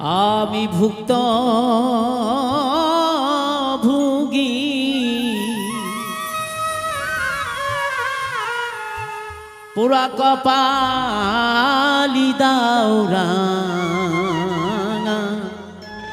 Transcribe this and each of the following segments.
আমি ভুক্ত ভুগি। পুরা কপালি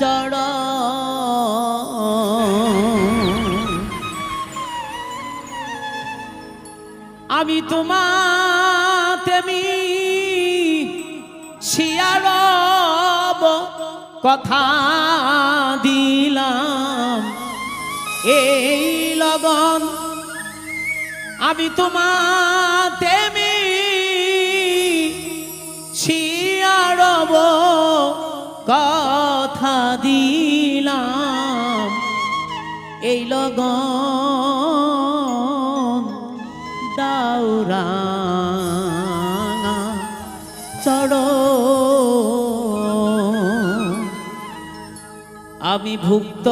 চড়। আমি তোমার তেমি শিয়ারব কথা দিলাম। এই লগন আমি তোমার তেমি শিয়ারব কথা দিলাম। এই লগন আমি ভুক্ত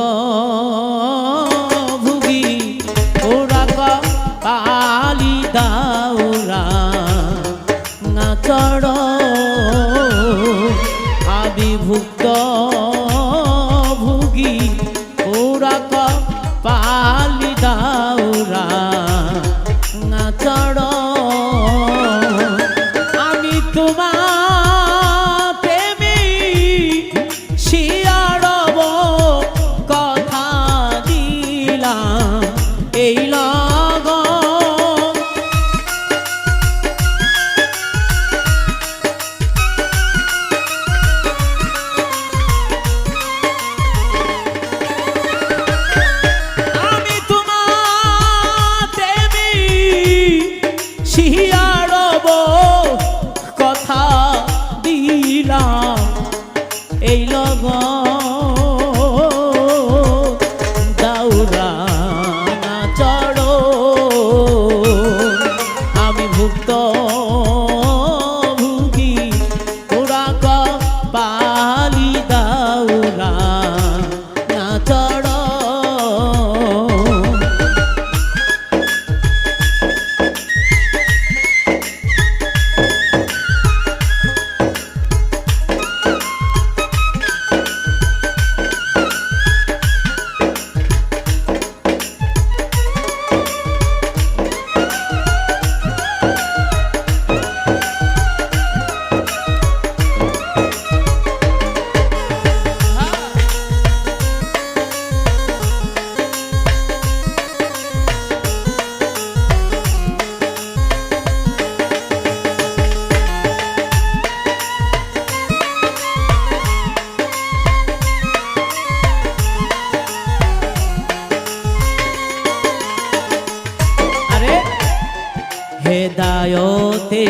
হেদায়তে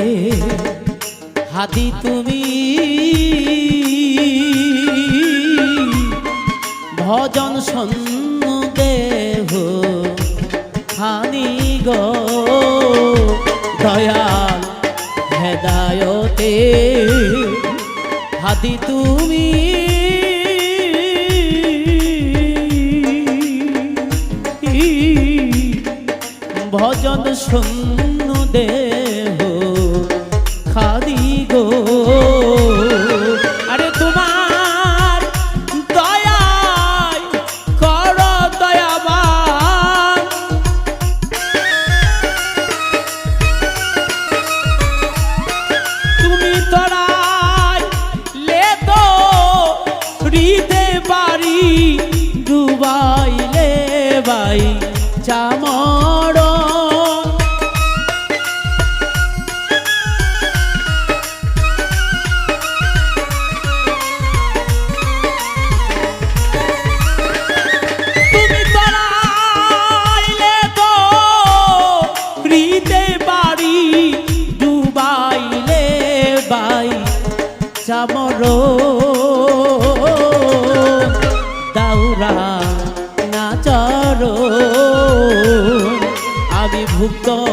হাতি তুমি। ভজন সন্ন দেহ হানি গো দয়াল হেদায়তে তুমি। ভজন শূন্য দেহ আমি ভুক্ত ভুগি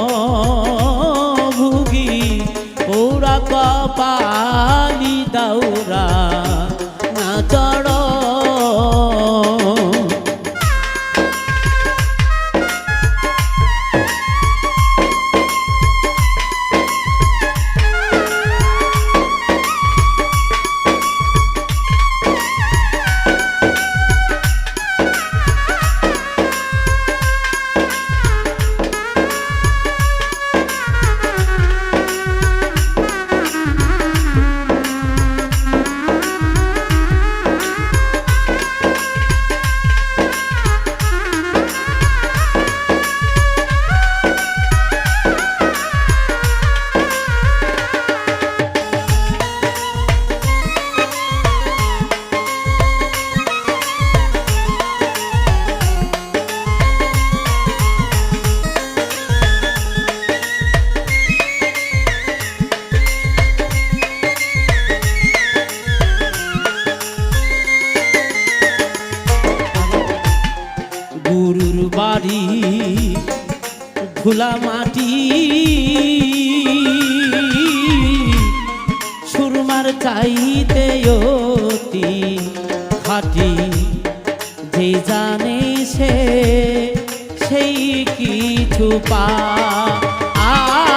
পায়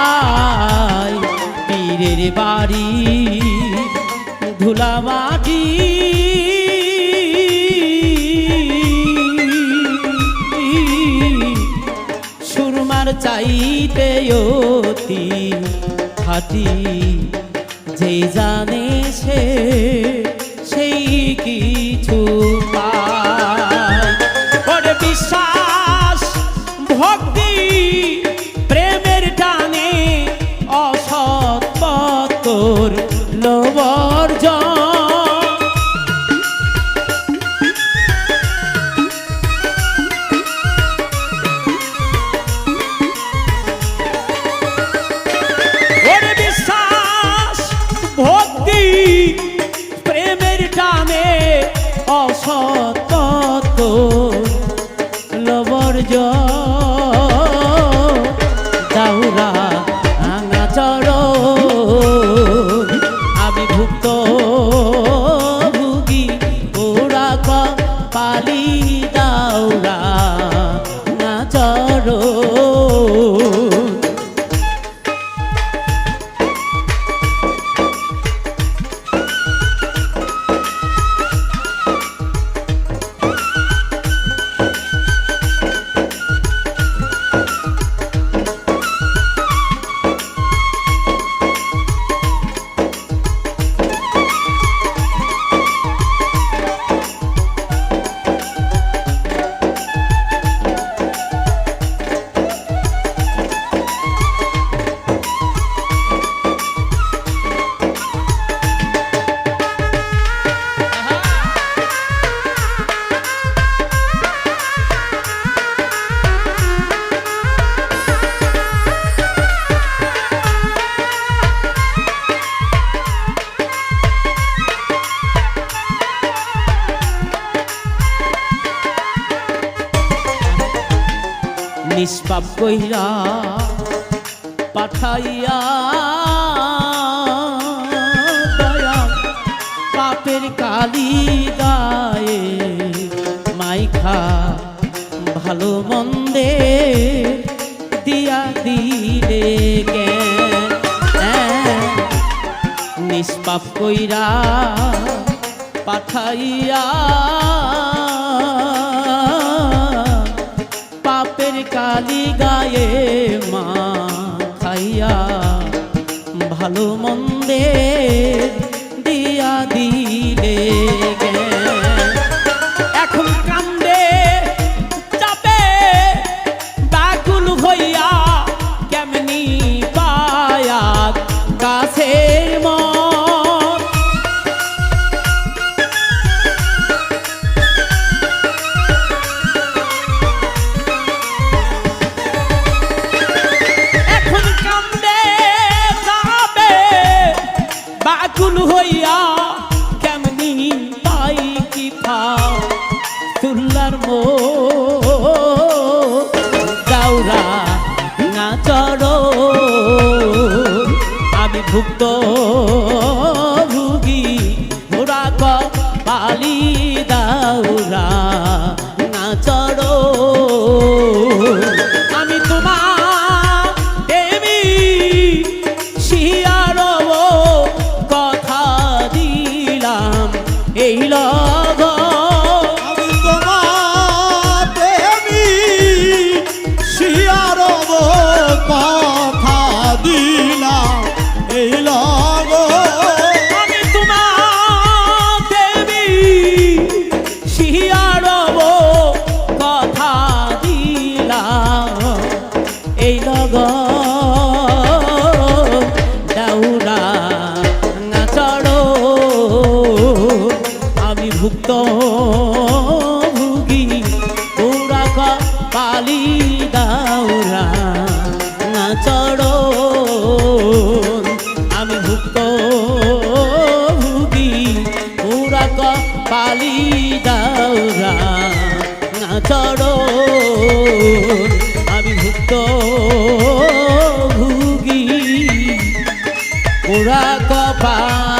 পীরের বাড়ি, ধুলা মাটি। সুরমার চাইতে অতি খাটি, যে জানে সে, সেই কিছু পায়। Oh. নিষ্পাপ কইরা পাঠাইয়া দয়া। পাপের কালি গায়ে মাইখা ভালো মন্দে দিয়া দিলে জ্ঞান হ্যাঁ, নিষ্পাপ কইরা পাঠাইয়া কালি গায়ে মা খাইয়া ভালো মন্দে দিয়া দিলে পালি দাউরা না চড়ো ভুক্ত ভুগি ওরা পালি দাউরা নাচড়ো আমি ভুক্ত ভুগি ওরা পালি দাউরা নাচড়ো আমি ভুক্ত ভুগি পুরা কপাল